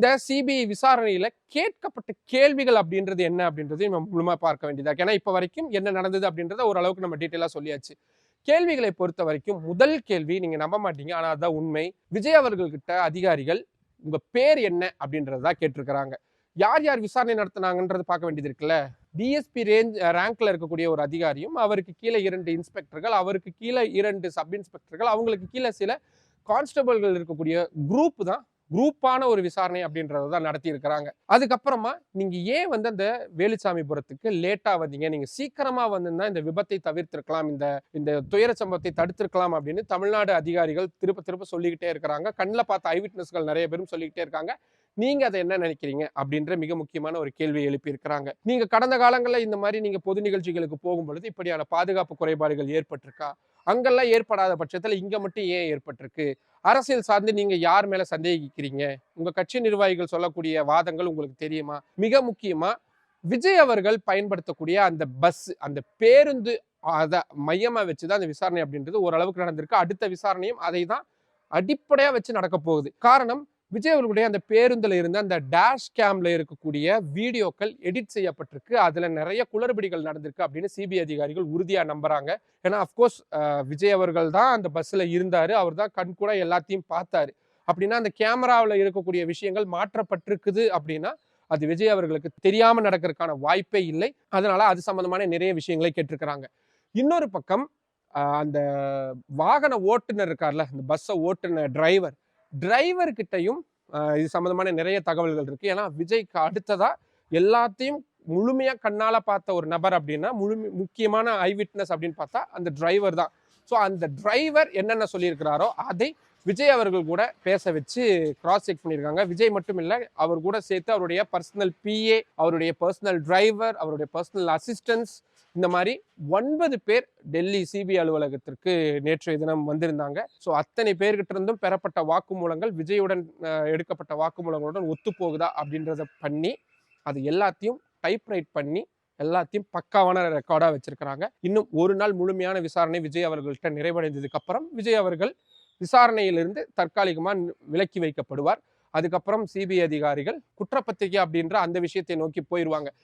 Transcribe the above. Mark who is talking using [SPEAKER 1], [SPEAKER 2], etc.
[SPEAKER 1] இந்த சிபிஐ விசாரணையில கேட்கப்பட்ட கேள்விகள் அப்படின்றது என்ன அப்படின்றது நம்ம முழுமா பார்க்க வேண்டியதா ஏன்னா இப்ப வரைக்கும் என்ன நடந்தது அப்படின்றத ஓரளவுக்கு நம்ம டீட்டெயிலா சொல்லியாச்சு. கேள்விகளை பொறுத்த வரைக்கும் முதல் கேள்வி நீங்க நம்ப மாட்டீங்க. ஆனா அதுதான் உண்மை. விஜய் அவர்கள்கிட்ட அதிகாரிகள் உங்க பேர் என்ன அப்படின்றதா கேட்டிருக்கிறாங்க. யார் யார் விசாரணை நடத்தினாங்கன்றது பார்க்க வேண்டியது இருக்குல்ல? டிஎஸ்பி ரேஞ்ச் ரேங்க்ல இருக்கக்கூடிய ஒரு அதிகாரியும் அவருக்கு கீழே இரண்டு இன்ஸ்பெக்டர்கள் அவருக்கு கீழே இரண்டு சப் இன்ஸ்பெக்டர்கள் அவங்களுக்கு கீழே சில கான்ஸ்டபிள்கள் இருக்கக்கூடிய குரூப் தான் குரூப்பான ஒரு விசாரணை அப்படின்றத தான் நடத்தி இருக்கிறாங்க அதுக்கப்புறமா நீங்க ஏன் வந்து அந்த வேலுச்சாமிபுரத்துக்கு லேட்டா வந்தீங்க? நீங்க சீக்கிரமா வந்திருந்தா இந்த விபத்தை தவிர்த்திருக்கலாம் இந்த இந்த துயர சம்பவத்தை தடுத்திருக்கலாம் அப்படின்னு தமிழ்நாடு அதிகாரிகள் திருப்ப திருப்ப சொல்லிக்கிட்டே இருக்கிறாங்க. கண்ணில் பார்த்த ஐவிட்னஸ்கள் நிறைய பேரும் சொல்லிக்கிட்டே இருக்காங்க. நீங்க அதை என்ன நினைக்கிறீங்க? அப்படின்ற மிக முக்கியமான ஒரு கேள்வியை எழுப்பி இருக்கிறாங்க நீங்க கடந்த காலங்களில் இந்த மாதிரி நீங்க பொது நிகழ்ச்சிகளுக்கு போகும்பொழுது இப்படியான பாதுகாப்பு குறைபாடுகள் ஏற்பட்டிருக்கா? அங்கெல்லாம் ஏற்படாத பட்சத்துல இங்க மட்டும் ஏன் ஏற்பட்டிருக்கு? அரசியல் சார்ந்து நீங்க யார் மேல சந்தேகிக்கிறீங்க? உங்க கட்சி நிர்வாகிகள் சொல்லக்கூடிய வாதங்கள் உங்களுக்கு தெரியுமா? மிக முக்கியமா விஜய் அவர்கள் பயன்படுத்தக்கூடிய அந்த பஸ் அந்த பேருந்து அதை மையமா வச்சுதான் அந்த விசாரணை அப்படின்றது ஓரளவுக்கு நடந்திருக்கு. அடுத்த விசாரணையும் அதை தான் அடிப்படையா வச்சு நடக்க போகுது. காரணம் விஜய் அவர்களுடைய அந்த பேருந்தில் இருந்த அந்த டேஷ் கேம்ல இருக்கக்கூடிய வீடியோக்கள் எடிட் செய்யப்பட்டிருக்கு. அதில் நிறைய குளறுபடிகள் நடந்திருக்கு அப்படின்னு சிபிஐ அதிகாரிகள் உறுதியாக நம்புறாங்க. ஏன்னா அஃப்கோர்ஸ் விஜய் அவர்கள் தான் அந்த பஸ்ஸில் இருந்தார். அவர் தான் கண் கூட எல்லாத்தையும் பார்த்தாரு. அப்படின்னா அந்த கேமராவில் இருக்கக்கூடிய விஷயங்கள் மாற்றப்பட்டிருக்குது அப்படின்னா அது விஜய் அவர்களுக்கு தெரியாமல் நடக்கிறதுக்கான வாய்ப்பே இல்லை. அதனால அது சம்பந்தமான நிறைய விஷயங்களை கேட்டிருக்கிறாங்க. இன்னொரு பக்கம் அந்த வாகன ஓட்டுநர் இருக்கார்ல இந்த பஸ்ஸை ஓட்டுன டிரைவர் டிரைவர்கிட்டையும் இது சம்மந்தமான நிறைய தகவல்கள் இருக்கு. ஏன்னா விஜய்க்கு அடுத்ததா எல்லாத்தையும் முழுமையாக கண்ணால் பார்த்த ஒரு நபர் அப்படின்னா முழுமை முக்கியமான ஐ விட்னஸ் அப்படின்னு பார்த்தா அந்த டிரைவர் தான். ஸோ அந்த டிரைவர் என்னென்ன சொல்லியிருக்கிறாரோ அதை விஜய் அவர்கள் கூட பேச வச்சு கிராஸ் செக் பண்ணியிருக்காங்க. விஜய் மட்டும் இல்லை அவர் கூட சேர்த்து அவருடைய பர்சனல் பிஏ அவருடைய பர்சனல் டிரைவர் அவருடைய பர்சனல் அசிஸ்டன்ஸ் இந்த மாதிரி ஒன்பது பேர் டெல்லி சிபிஐ அலுவலகத்திற்கு நேற்றைய தினம் வந்திருந்தாங்க. ஸோ அத்தனை பேர்கிட்ட இருந்தும் பெறப்பட்ட வாக்குமூலங்கள் விஜயுடன் எடுக்கப்பட்ட வாக்குமூலங்களுடன் ஒத்து போகுதா அப்படின்றத பண்ணி அது எல்லாத்தையும் டைப்ரைட் பண்ணி எல்லாத்தையும் பக்காவான ரெக்கார்டாக வச்சிருக்கிறாங்க. இன்னும் ஒரு நாள் முழுமையான விசாரணை விஜய் அவர்கள்ட்ட நிறைவடைந்ததுக்கு அப்புறம் விஜய் அவர்கள் விசாரணையிலிருந்து தற்காலிகமாக விலக்கி வைக்கப்படுவார். அதுக்கப்புறம் சிபிஐ அதிகாரிகள் குற்றப்பத்திரிகை அப்படின்ற அந்த விஷயத்தை நோக்கி போயிடுவாங்க